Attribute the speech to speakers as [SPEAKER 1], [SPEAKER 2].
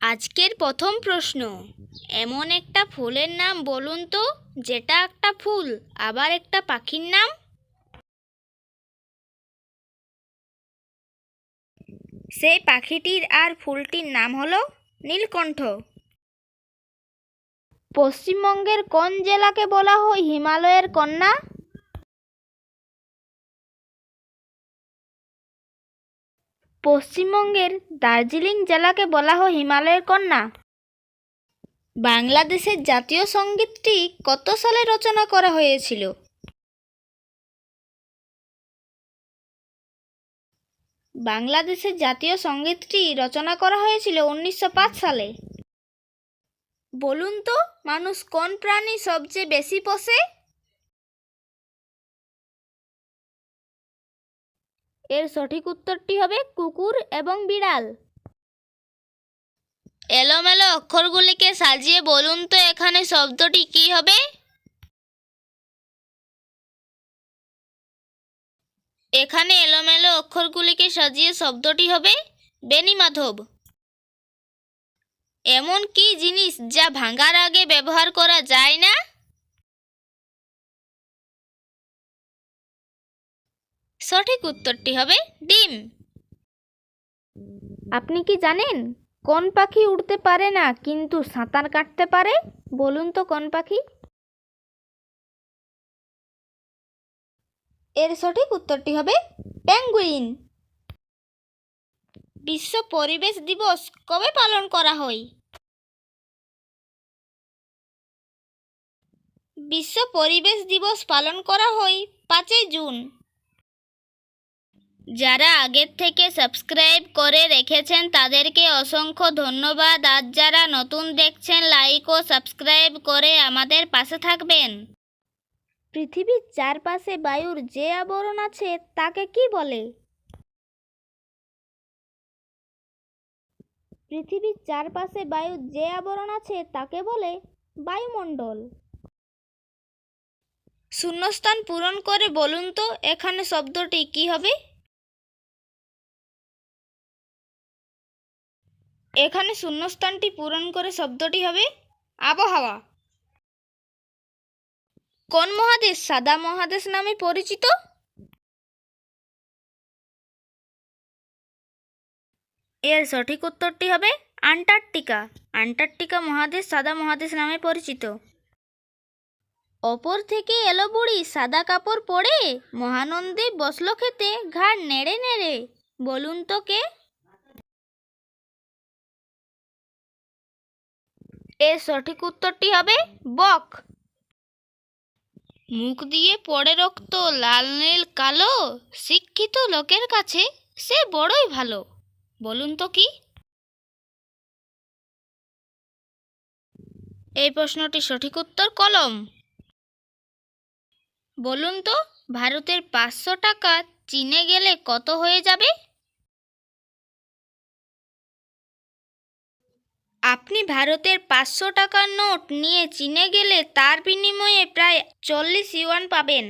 [SPEAKER 1] আজকের প্রথম প্রশ্ন। এমন একটা ফুলের নাম বলুন তো, যেটা একটা ফুল, আবার একটা পাখির নাম? সেই পাখিটির আর ফুলটির নাম হলো নীলকণ্ঠ। পশ্চিমবঙ্গের কোন জেলাকে বলা হয় হিমালয়ের কন্যা? পশ্চিমবঙ্গের দার্জিলিং জেলাকে বলা হয় হিমালয়ের কন্যা। বাংলাদেশের জাতীয় সঙ্গীতটি কত সালে রচনা করা হয়েছিল? বাংলাদেশের জাতীয় সঙ্গীতটি রচনা করা হয়েছিল উনিশশো পাঁচ সালে। বলুন তো, মানুষ কোন প্রাণী সবচেয়ে বেশি পোষে? এর সঠিক উত্তরটি হবে কুকুর এবং বিড়াল। এলোমেলো অক্ষরগুলিকে সাজিয়ে বলুন তো, এখানে শব্দটি কি হবে? এখানে এলোমেলো অক্ষরগুলিকে সাজিয়ে শব্দটি হবে বেনিমাধব। এমন কি জিনিস যা ভাঙার আগে ব্যবহার করা যায় না? সঠিক উত্তরটি হবে ডিম। আপনি কি জানেন কোন পাখি উড়তে পারে না কিন্তু সাঁতার কাটতে পারে? বলুন তো কোন পাখি। এর সঠিক উত্তরটি হবে পেঙ্গুইন। বিশ্ব পরিবেশ দিবস কবে পালন করা হয়? বিশ্ব পরিবেশ দিবস পালন করা হয় পাঁচই জুন। যারা আগের থেকে সাবস্ক্রাইব করে রেখেছেন তাদেরকে অসংখ্য ধন্যবাদ। আজ যারা নতুন দেখছেন লাইক ও সাবস্ক্রাইব করে আমাদের পাশে থাকবেন। পৃথিবীর চারপাশে বায়ুর যে আবরণ আছে তাকে কি বলে? পৃথিবীর চারপাশে বায়ুর যে আবরণ আছে তাকে বলে বায়ুমণ্ডল। শূন্যস্থান পূরণ করে বলুন তো এখানে শব্দটি কি হবে? এখানে শূন্যস্থানটি পূরণ করে শব্দটি হবে আবহাওয়া। কোন মহাদেশ? সাদা মহাদেশ নামে পরিচিত? এর সঠিক উত্তরটি হবে আন্টার্কটিকা। আন্টার্কটিকা মহাদেশ সাদা মহাদেশ নামে পরিচিত। অপর থেকে এলো বুড়ি, সাদা কাপড় পরে মহানন্দে বসল খেতে, ঘাড় নেড়ে নেড়ে। বলুন তো কে? এর সঠিক উত্তরটি হবে বক। মুখ দিয়ে পড়ে রক্ত লাল, নীল, কালো, শিক্ষিত লোকের কাছে সে বড়ই ভালো। বলুন তো কি? এই প্রশ্নটির সঠিক উত্তর কলম। বলুন তো, ভারতের পাঁচশো টাকা চীনে গেলে কত হয়ে যাবে? আপনি ভারতের পাঁচশো টাকার নোট নিয়ে চীনে গেলে তার বিনিময়ে প্রায় চল্লিশ ইউয়ান পাবেন।